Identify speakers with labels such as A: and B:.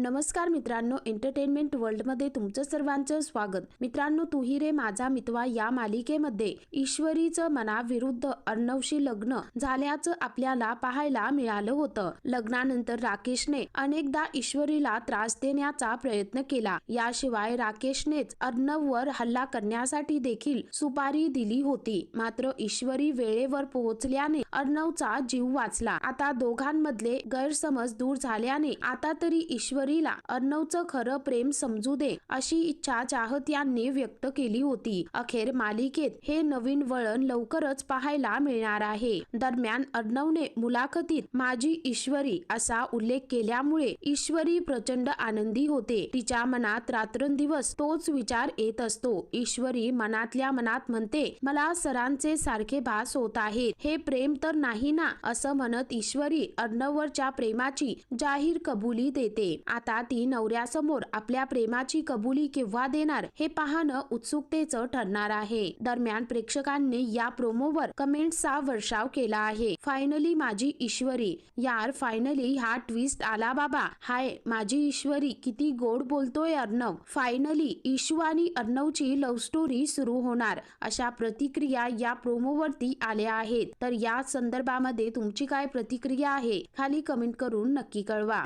A: नमस्कार मित्रांनो एंटरटेनमेंट वर्ल्डमध्ये तुमचं सर्वांचं स्वागत. मित्रांनो तू रे माझा मितवा या मालिकेमध्ये ईश्वरीचं मनाविरुद्ध अर्णवशी लग्न झाल्याचं आपल्याला पाहायला मिळालं होतं. लग्नानंतर राकेशने अनेकदा ईश्वरीला त्रास देण्याचा प्रयत्न केला. याशिवाय राकेशनेच अर्णववर हल्ला करण्यासाठी देखील सुपारी दिली होती. मात्र ईश्वरी वेळेवर पोहोचल्याने अर्णवचा जीव वाचला. आता दोघांमधले गैरसमज दूर झाल्याने आता तरी ईश्वरीला अर्णवचं खरं प्रेम समजू दे अशी इच्छा चाहत्यांनी व्यक्त केली होती. अखेर मालिकेत हे नवीन वळण लवकरच पाहायला मिळणार आहे. दरम्यान अर्णवने मुलाखतीत माझी ईश्वरी असा उल्लेख केल्यामुळे ईश्वरी प्रचंड आनंदी होते. तिच्या मनात रात्रंदिवस तोच विचार येत असतो. ईश्वरी मनातल्या मनात म्हणते मला सरांचे सारखे भास होत आहेत. हे प्रेम तर नाही ना? असं म्हणत ईश्वरी अर्णवरच्या प्रेमाची जाहीर कबुली देते. आता ती नवऱ्यासमोर आपल्या प्रेमाची कबुली केव्हा देणार हे पाहणं उत्सुकतेचं ठरणार आहे. दरम्यान प्रेक्षकांनी या प्रोमोवर कमेंट्सचा वर्षाव केला आहे. फायनली माझी ईश्वरी. यार फायनली हा ट्विस्ट आला बाबा. हाय माझी ईश्वरी किती गोड बोलतोय अर्णव. फायनली ईशू आणि अर्णवची लव्ह स्टोरी सुरू होणार. अशा प्रतिक्रिया या प्रोमोवरती आल्या आहेत. तर या संदर्भामध्ये तुमची काय प्रतिक्रिया आहे खाली कमेंट करून नक्की कळवा.